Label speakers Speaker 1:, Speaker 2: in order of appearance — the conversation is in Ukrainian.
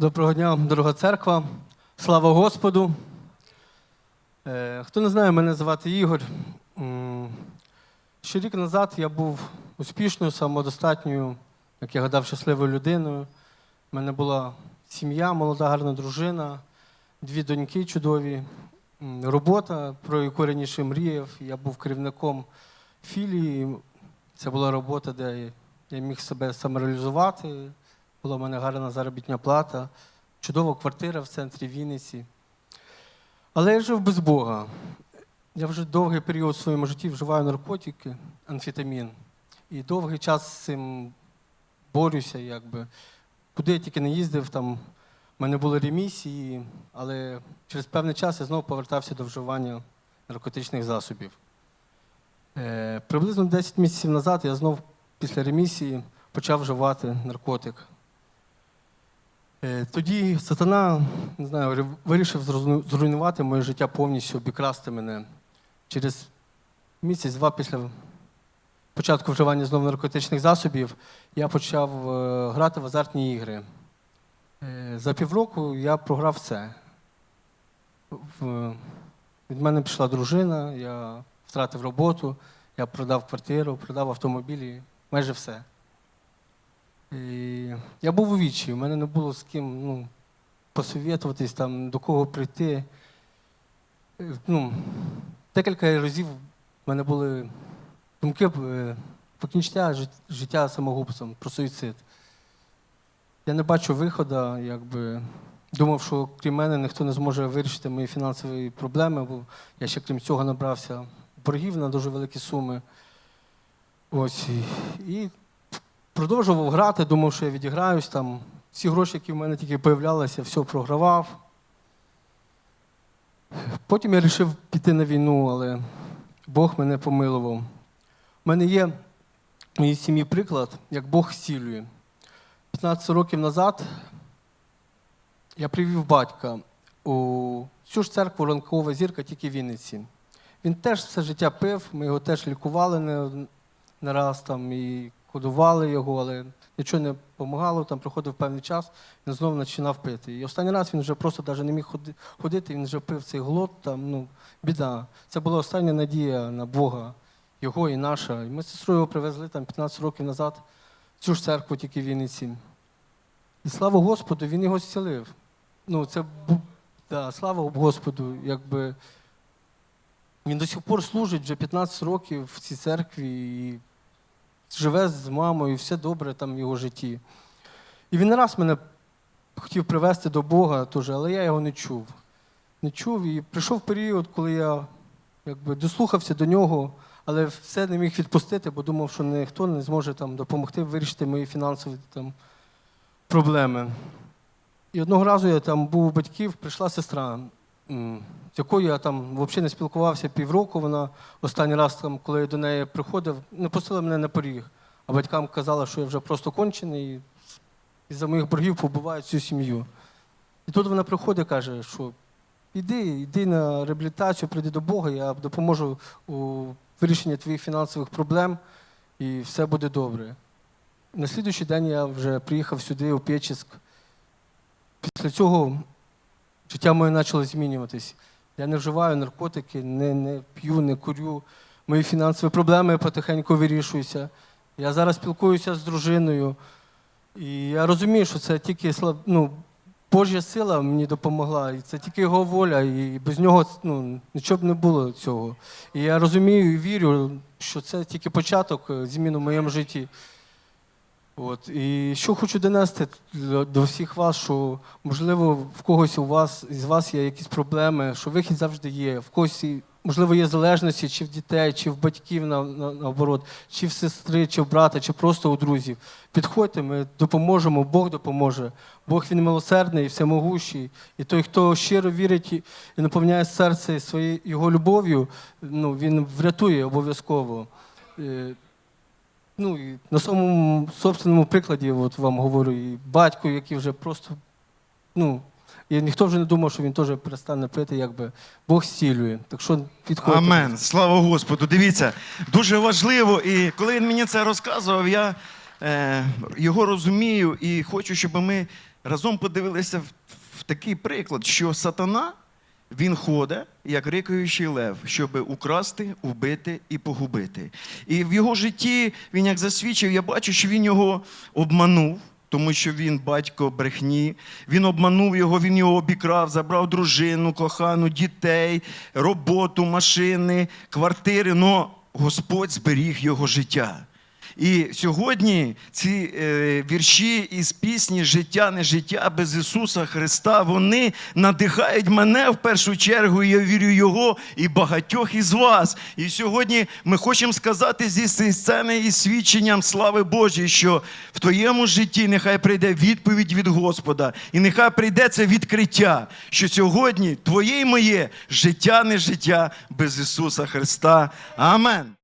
Speaker 1: Доброго дня, дорога церква. Слава Господу. Е, Хто не знає, мене звати Ігор. Ще рік назад я був успішною, самодостатньою, як я гадав, щасливою людиною. У мене була сім'я, молода, гарна дружина, дві доньки чудові, робота, про яку раніше мріяв. Я був керівником філії. Це була робота, де я міг себе самореалізувати. Була в мене гарна заробітня плата, чудова квартира в центрі Вінниці. Але я жив без Бога. Я вже довгий період в своєму житті вживаю наркотики, амфетамін. І довгий час з цим борюся, якби. Куди я тільки не їздив, там в мене були ремісії, але через певний час я знову повертався до вживання наркотичних засобів. Е, приблизно 10 місяців назад я знов після ремісії почав вживати наркотик. Е, Тоді сатана не знаю, вирішив зруйнувати моє життя повністю, обікрасти мене. Через місяць-два після початку вживання знову наркотичних засобів я почав е, грати в азартні ігри. Е, За півроку я програв все. Від мене пішла дружина, я втратив роботу, я продав квартиру, продав автомобілі, майже все. І я був у вічі, у мене не було з ким ну, посовітуватись, там, до кого прийти. Е, Ну, декілька разів в мене були думки е, покінчення життя самогубством, про суїцид. Я не бачу виходу, якби думав, що крім мене ніхто не зможе вирішити мої фінансові проблеми, бо я ще крім цього набрався боргів на дуже великі суми. Ось. І продовжував грати, думав, що я відіграюсь там. Всі гроші, які в мене тільки появлялися, все програвав. Потім я вирішив піти на війну, але Бог мене помилував. У мене є в моїй сім'ї приклад, як Бог зцілює. 15 років назад я привів батька у цю ж церкву ранкова зірка, тільки в Вінниці. Він теж все життя пив, ми його теж лікували не, раз там і кодували його, але нічого не допомагало. Там проходив певний час, він знову починав пити. І останній раз він вже просто навіть не міг ходити, він вже пив цей глот, там, ну, біда. Це була остання надія на Бога, його і наша. І ми з сестрою його привезли там 15 років назад в цю ж церкву, тільки в Вінниці. І слава Господу, він його зцілив. Ну, це да, слава Господу, якби. Він до сих пор служить вже 15 років в цій церкві і живе з мамою, все добре там в його житті. І він не раз мене хотів привести до Бога, теж, але я його не чув. Не чув. І прийшов період, коли я якби, дослухався до нього, але все не міг відпустити, бо думав, що ніхто не зможе там, допомогти вирішити мої фінансові там, проблеми. І одного разу я там був у батьків, прийшла сестра, з якою я там взагалі не спілкувався півроку. Вона останній раз, там, коли я до неї приходив, не пустила мене на поріг. А батькам казала, що я вже просто кончений і із-за моїх боргів побивають всю сім'ю. І тут вона приходить і каже, що іди, іди на реабілітацію, прийди до Бога, я допоможу у вирішенні твоїх фінансових проблем, і все буде добре. На слідуючий день я вже приїхав сюди, у Печіск. Після цього життя моє почало змінюватись. Я не вживаю наркотики, не, не п'ю, не курю. Мої фінансові проблеми потихеньку вирішуються. Я зараз спілкуюся з дружиною. І я розумію, що це тільки слаб... ну, Божа сила мені допомогла, і це тільки його воля, і без нього ну, нічого б не було цього. І я розумію і вірю, що це тільки початок е, змін у моєму житті. От. І що хочу донести до всіх вас, що можливо в когось у вас із вас є якісь проблеми, що вихід завжди є. В когось можливо є залежності чи в дітей, чи в батьків на, на, наоборот, чи в сестри, чи в брата, чи просто у друзів. Підходьте, ми допоможемо, Бог допоможе. Бог він милосердний, і всемогущий. І той, хто щиро вірить і і наповняє серце своєю його любов'ю, ну, він врятує обов'язково. Ну, і на своєму собственному прикладі от вам говорю, і батько, який вже просто, ну, і ніхто вже не думав, що він теж перестане пити, якби Бог зцілює. Так що підходьте.
Speaker 2: Амен. Слава Господу. Дивіться, дуже важливо. І коли він мені це розказував, я е, його розумію і хочу, щоб ми разом подивилися в, в такий приклад, що сатана він ходить, як рикаючий лев, щоб украсти, убити і погубити. І в його житті він як засвідчив, я бачу, що він його обманув. Тому що він батько брехні, він обманув його, він його обікрав, забрав дружину, кохану, дітей, роботу, машини, квартири. Но Господь зберіг його життя. І сьогодні ці е, вірші із пісні Життя, не життя без Ісуса Христа, вони надихають мене в першу чергу, і я вірю Його і багатьох із вас. І сьогодні ми хочемо сказати зі сцени із свідченням слави Божої, що в твоєму житті нехай прийде відповідь від Господа, і нехай прийде це відкриття, що сьогодні твоє і моє життя не життя без Ісуса Христа. Амен.